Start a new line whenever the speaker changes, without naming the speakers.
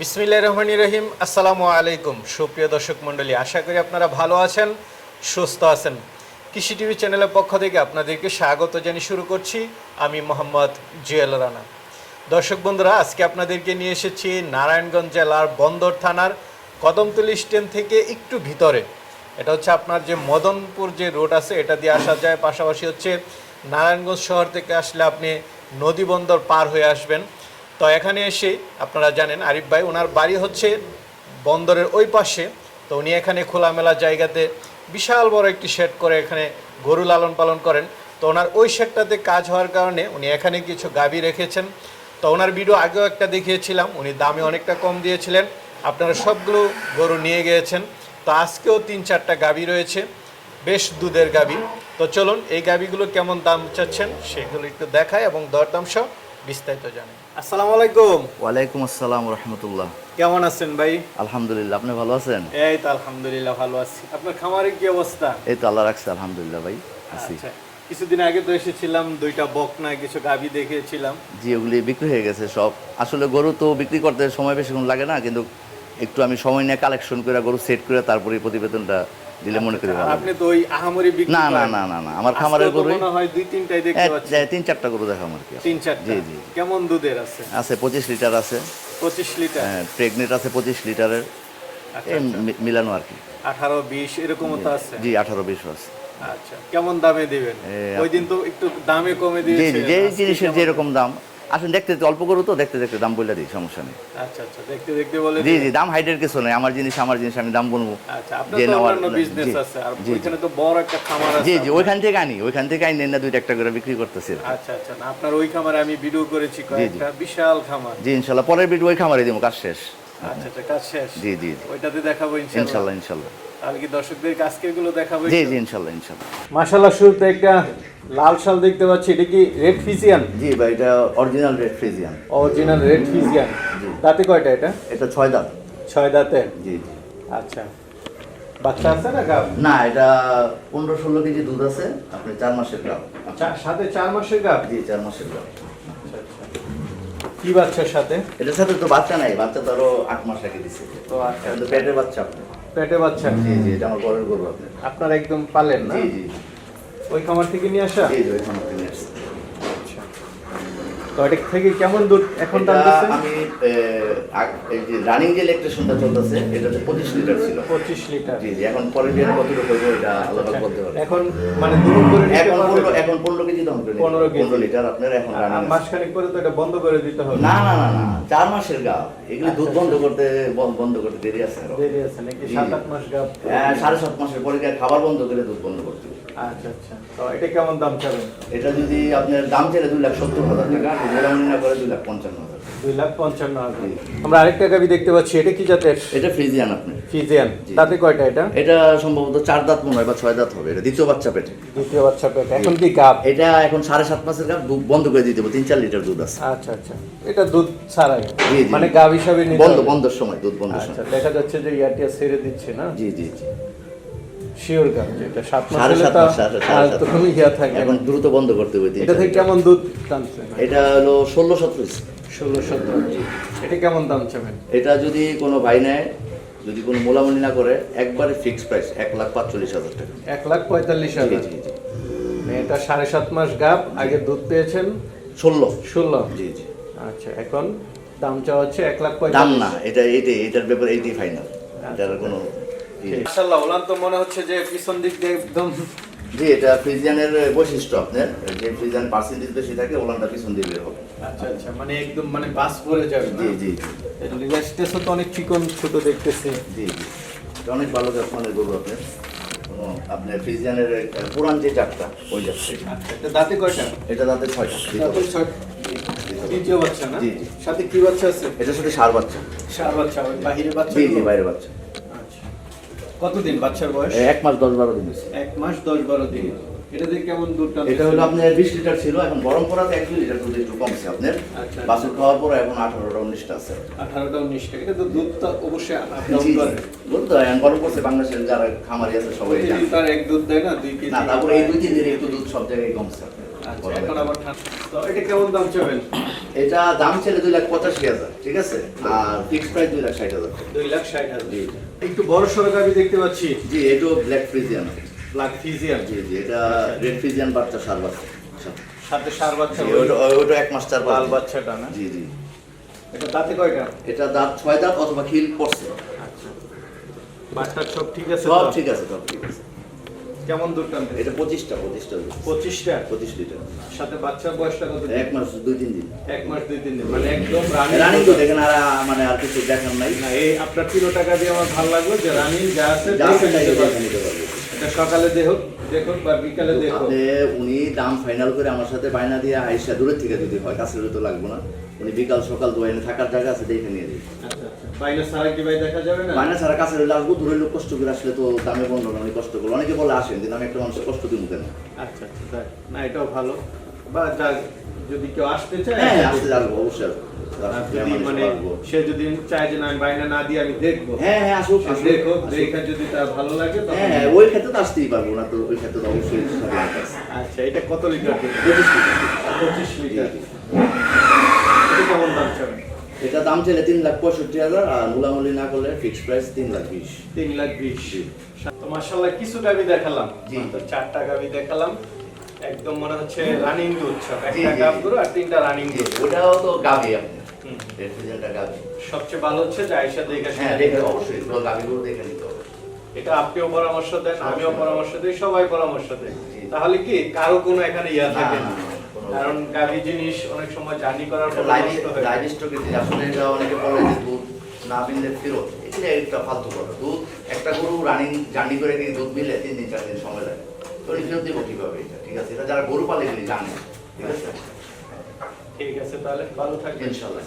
বিসমিল্লাহ রহমান রহিম। আসসালামু আলাইকুম। সুপ্রিয় দর্শক মণ্ডলী, আশা করি আপনারা ভালো আছেন, সুস্থ আছেন। কৃষি টিভি চ্যানেলের পক্ষ থেকে আপনাদেরকে স্বাগত জানিয়ে শুরু করছি। আমি মোহাম্মদ জুয়েল রানা। দর্শক বন্ধুরা, আজকে আপনাদেরকে নিয়ে এসেছি নারায়ণগঞ্জ জেলার বন্দর থানার কদমতলি স্ট্যান্ড থেকে একটু ভিতরে। এটা হচ্ছে আপনার যে মদনপুর যে রোড আছে, এটা দিয়ে আসা যায়। পাশাপাশি হচ্ছে নারায়ণগঞ্জ শহর থেকে আসলে আপনি নদী বন্দর পার হয়ে আসবেন। তো এখানে এসে আপনারা জানেন আরিফ ভাই, ওনার বাড়ি হচ্ছে বন্দরের ওই পাশে। তো উনি এখানে খোলামেলা জায়গাতে বিশাল বড় একটি শেড করে এখানে গরু লালন পালন করেন। তো ওনার ওই শেডটাতে কাজ হওয়ার কারণে উনি এখানে কিছু গাবি রেখেছেন। তো ওনার ভিডিও আগেও একটা দেখিয়েছিলাম, উনি দামে অনেকটা কম দিয়েছিলেন। আপনারা সবগুলো গরু নিয়ে গিয়েছেন। তো আজকেও তিন চারটা গাবি রয়েছে, বেশ দুধের গাবি তো চলুন, এই গাবিগুলো কেমন দাম চাচ্ছেন সেগুলো একটু দেখায় এবং দরদাম সহ বিস্তারিত জানেন আসসালামু আলাইকুম।
ওয়ালাইকুম আসসালাম রহমতুল্লাহ।
কেমন আছেন ভাই?
আলহামদুলিল্লাহ আপনি ভালো আছেন?
এই তো আলহামদুলিল্লাহ ভালো আছি। আপনার খামারের কি অবস্থা?
এই তো আল্লাহ রাখছে আলহামদুলিল্লাহ ভাই আছি।
আচ্ছা কিছুদিন আগে তো এসেছিলাম দুইটা বকনা কিছু গাবি দেখেছিলাম
জি ওগুলি বিক্রি হয়ে গেছে সব। আসলে গরু তো বিক্রি করতে সময় বেশিক্ষণ লাগে না কিন্তু একটু আমি সময় নিয়ে কালেকশন করে গরু সেট করে তারপরে প্রতিবেদনটা দিলে মনে করি ভালো
আপনি তো ওই আহামরি বিক্রি
না না না না না আমার খামারের গরু
মনে হয় দুই তিনটাই দেখতে পাচ্ছি।
তিন চারটা গরু দেখাম আর কি
তিন চারটা।
জি, জি।
কেমন দুধের আছে?
আছে পঁচিশ লিটার আছে।
পঁচিশ লিটার?
প্রেগনেন্ট আছে পঁচিশ লিটারের।
আচ্ছা,
মি- মিলানো আর কি।
আঠারো বিশ এরকমও তো আছে?
জি আঠারো বিশ আছে।
আচ্ছা কেমন দামে দিবেন? ওই দিন তো একটু দামে কমে
জি জি যে জিনিসের যেরকম দাম। আসলে দেখতে দেখতে অল্প গরু তো দেখতে দেখতে দাম বলে দিই সমস্যা নেই।
আচ্ছা আচ্ছা দেখতে দেখতে বলে
জি জি দাম হাইডের কিছু নেই আমার জিনিস আমার জিনিস আমি দাম বলব
আচ্ছা
জি, জি।
ওইখানে তো বড় একটা খামার
জি জি ওইখান থেকে আনি ওইখান থেকে আনি না দুইটা একটা করে বিক্রি করতেছি
আচ্ছা আচ্ছা আপনার ওই খামারে আমি ভিডিও করেছি কয়েকটা বিশাল খামার।
জি ইনশাল্লাহ পরের ভিডিও ওই খামারে দিব কাজ শেষ।
আচ্ছা আচ্ছা কাজ শেষ।
জি জি।
ওইটাতে দেখাবো ইনশাআল্লাহ
ইনশাল্লাহ ইনশাল্লাহ।
তাহলে কি দর্শকদের আজকেরগুলো দেখাবো
জি জি ইনশাল্লাহ ইনশাল্লাহ।
মাশাআল্লাহ শুরুতে একটা লাল শাল দেখতে পাচ্ছি এটা কি রেড ফিজিয়ান?
জি ভাই এটা original red Friesian
original red Friesian দাঁতে কয়টা এটা?
এটা ছয় দাঁত।
ছয় দাঁতে?
জি। জি
আচ্ছা। বাচ্চা আছে না গাব?
না এটা পনেরো ষোলো কেজি দুধ আছে আপনি চার মাসের গ্রাম
সাথে চার মাসের গাব?
জি চার মাসের গ্রাম
আচ্ছা আচ্ছা। কি বাচ্চার সাথে?
এটার সাথে তো বাচ্চা নাই বাচ্চা তো আরও আট মাস আগে দিচ্ছে
তো আচ্ছা
পেটের বাচ্চা। আপনার
পেটে বাচ্চা?
জি জি এটা আমার বড়ের গরু আপনার
আপনার একদম পালেন না?
জি জি।
ওই খামার থেকে নিয়ে আসা। আচ্ছা। তো এটা থেকে কেমন দুধ এখন দাম
এটা
দিচ্ছে
আমি এই যে রানিং যে ইলেকট্রেশনটা চলতেছে এটাতে পঁচিশ লিটার ছিল।
পঁচিশ লিটার
জি এখন পরের বিয়ার কত রকম এটা আলাদা বলতে পারব
এখন মানে দুধ করে
এখন
পারবেন?
পনেরো এখন পনেরো কেজি দাম করে
15 কেজি।
পনেরো লিটার আপনার এখন রানিং
মাসখানেক পরে তো এটা বন্ধ করে দিতে হবে।
না না না না চার মাসের গা এগুলো দুধ
আচ্ছা,
বন্ধ করতে বন্ধ- করতে দেরি আছে।
দেরি আছে নাকি?
জি।
সাত আট মাস গাব
হ্যাঁ, সাড়ে সাত মাসের পরে খাবার বন্ধ করে দুধ বন্ধ করতে হবে।
আচ্ছা আচ্ছা। তো এটা কেমন দাম চাবেন?
এটা যদি আপনার দাম ছেড়ে দুই লাখ সত্তর হাজার টাকা করে দুই লাখ পঞ্চান্ন হাজার
দুই লাখ পঞ্চান্ন হাজার। আমরা আরেকটা গাবি দেখতে পাচ্ছি এটা কি জাতের?
এটা ফ্রিজিয়ান আপনার
ফিজিয়ান তাতে কয়টা এটা?
এটা সম্ভবত চার দাঁত মনে হয় বা ছয় দাঁত হবে এটা দ্বিতীয় বাচ্চা পেটে।
দ্বিতীয় বাচ্চা পেট। এখন কি গাব?
এটা এখন সাড়ে সাত মাসের দুধ বন্ধ করে দিয়ে দেবো তিন চার লিটার দুধ আছে।
আচ্ছা আচ্ছা। এটা দুধ ছাড়াই। মানে গাব হিসাবে
বন্ধ বন্ধের সময় দুধ বন্ধের
আচ্ছা
সময়।
দেখা যাচ্ছে যে ইয়ারটিয়া ছেড়ে দিচ্ছে না?
জি জি জি।
শিওর গাব যেটা সাত মাস
সাড়ে সাত মাস,
আর
সাত
তো
মাস।
কোনো ইয়া থাকে
এখন দ্রুত বন্ধ করতে হবে
এটা থেকে কেমন দুধ টানছে?
এটা হলো ষোলো সতেরো।
ষোলো সতেরো এটা কেমন দাম চাবেন?
এটা যদি কোনো ভাই নেয় যদি কোনো মোলামুলি না করে একবারে ফিক্স প্রাইস এক লাখ পাঁচচল্লিশ হাজার টাকা।
এক লাখ পঁয়তাল্লিশ হাজার।
জি
এটা সাড়ে সাত মাস গাব আগে দুধ পেয়েছেন?
ষোলো।
ষোলো।
জি জি।
আচ্ছা এখন দাম চাওয়া হচ্ছে এক লাখ
দাম না এটা এইটাই এটার ব্যাপারে এইটাই ফাইনাল এটার কোনো।
মাশাআল্লাহ ওলান তো মনে হচ্ছে যে পিছন দিক দিয়ে একদম
জি এটা ফ্রিজিয়ানের বৈশিষ্ট্য আপনার। যে ফ্রিজিয়ান পার্সেন্টেজ বেশি থাকে ওলানটা পিছন দিয়ে বের হবে।
আচ্ছা আচ্ছা মানে একদম মানে বাস পরে যাবে
জি জি
রিলাক্সটেসও তো অনেক চিকন ছোট দেখতেছি।
জি জি। অনেক ভালো জাতমানের গরু আপনার। আপনার ফ্রিজিয়ানের পুরান যে জাতটা ওই জাতটা এটা।
আচ্ছা দাঁতে কয়টা?
এটা তাদের ছয়টা।
দ্বিতীয় বাচ্চা। না?
জি।
সাথে কি বাচ্চা আছে?
এটার সাথে সার বাচ্চা।
সার বাচ্চা বাহিরে বাচ্চা
জি জি বাইরে বাচ্চা।
কতদিন বাচ্চার বয়স?
এক মাস দশ বারো দিন
এক মাস দশ বারো দিন। এটা দিয়ে কেমন দুধ টানতেছে?
এটা হলো আপনার বিশ লিটার ছিল এখন গরম করাতে এক লিটার দুধ একটু কমছে আপনার।
আচ্ছা।
বাছুর খাওয়ার পর এখন আঠারোটা উনিশটা আছে।
আঠারোটা উনিশটা এটা তো দুধ তো অবশ্যই
দুধ তো এখন গরম করছে বাংলাদেশের যারা খামারি আছে সবাই
তার এক দুধ দেয় না দুই কেজি
না তারপরে এই দুই দিনে একটু দুধ সব জায়গায় কমছে আপনার।
এখন আবার তো এটা কেমন দাম চাবেন?
এটা দাম ছেলে দুই লাখ পঁচাশি হাজার ঠিক আছে? আর ফিক্সড প্রাইস দুই লাখ ষাট হাজার।
দুই লাখ ষাট হাজার।
জি।
একটু বড় সড়ক আমি দেখতে পাচ্ছি।
জি এটাও ব্ল্যাক ফ্রিজিয়ান
ব্ল্যাক ফিজিয়ান
জি জি এটা রেড ফ্রিজিয়ান বাচ্চা সার বাচ্চা।
সাথে সার বাচ্চা
ওটা ওটা এক মাস চার
লাল বাচ্চাটা না?
জি জি।
এটা দাঁতে কয়টা?
এটা দাঁত ছয় দাঁত অথবা খিল পড়ছে।
আচ্ছা। বাচ্চার সব ঠিক আছে
সব ঠিক আছে সব ঠিক আছে।
কেমন দুধ
এটা পঁচিশটা পঁচিশটা
পঁচিশটা?
পঁচিশ লিটার।
সাথে বাচ্চার বয়সটা কত?
এক মাস দুই তিন দিন।
এক মাস দুই তিন দিন। মানে একদম রানিং
রানিং তো দেখেন আর মানে আর কিছু দেখার নাই।
না এই আপনার কিলো টাকা দিয়ে আমার ভালো লাগল যে রানিং যা আছে
যা আছে
নিতে
পারবে।
এটা সকালে দেখুন দেখুন বা বিকালে দেখুন
আপনি উনি দাম ফাইনাল করে আমার সাথে বায়না দিয়ে আইসা দূরের থেকে যদি হয় কাছে তো লাগবে না। উনি বিকাল সকাল দোয়াইনে থাকার জায়গা আছে দেখে নিয়ে দিই
বাইরে কি ভাই দেখা যাবে না?
বায়না ছাড়া কাছে হলে আসব দূরের লোক কষ্ট করে আসলে তো দামে বন্ধ না অনেক কষ্ট করল অনেকে বলে আসেন কিন্তু আমি একটা মানুষের কষ্ট দিই মুখে না
আচ্ছা আচ্ছা না এটাও ভালো। বা যাক যদি কেউ আসতে চায়
হ্যাঁ আসতে আসব অবশ্যই আসব।
আর
আসতে
যদি
মানুষ
মানে সে যদি চায় যে না আমি বাইরে না দিয়ে আমি দেখব।
হ্যাঁ হ্যাঁ আসুক
দেখো। যদি তার ভালো লাগে তখন
হ্যাঁ ওই ক্ষেত্রে তো আসতেই পারব না তো ওই ক্ষেত্রে তো অবশ্যই
আচ্ছা এটা কত লিটার?
পঁচিশ লিটার।
পঁচিশ লিটার। কেমন দাম চাবেন?
এটা দাম চাইলে তিন লাখ পঁয়ষট্টি হাজার আর মুলামুলি না করলে ফিক্সড প্রাইস তিন লাখ বিশ।
তিন লাখ বিশ। তো মার্শাল্লাহ কিছু গাবি দেখালাম। চারটা গাবি দেখালাম। একদম মনে হচ্ছে রানিং দুধ সব একটা গাব গরু আর তিনটা রানিং দুধ।
ওটাও তো গাবি।
সবচেয়ে ভালো হচ্ছে যে আয়সা দেখে
হ্যাঁ দেখে অবশ্যই গাবিগুলো দেখে নিতে হবে।
এটা আপনিও পরামর্শ দেন আমিও পরামর্শ দিই সবাই পরামর্শ দেয়। তাহলে কি কারও কোনো এখানে ইয়া থাকে না। কারণ গাভী জিনিস অনেক সময় জার্নি করার পর
লাইভ। স্টকে আসলে এটা অনেকে বলে যে দুধ না মিললে ফেরত এটা একটা ফালতু কথা। দুধ একটা গরু রানিং জার্নি করে গিয়ে দুধ মিলে তিন দিন চার দিন সময় লাগে। তো এই ফেরত দেবো কীভাবে এটা? ঠিক আছে? এটা যারা গরু পালে এগুলি জানে। ঠিক আছে?
ঠিক আছে তাহলে ভালো থাকবেন।
ইনশাল্লাহ।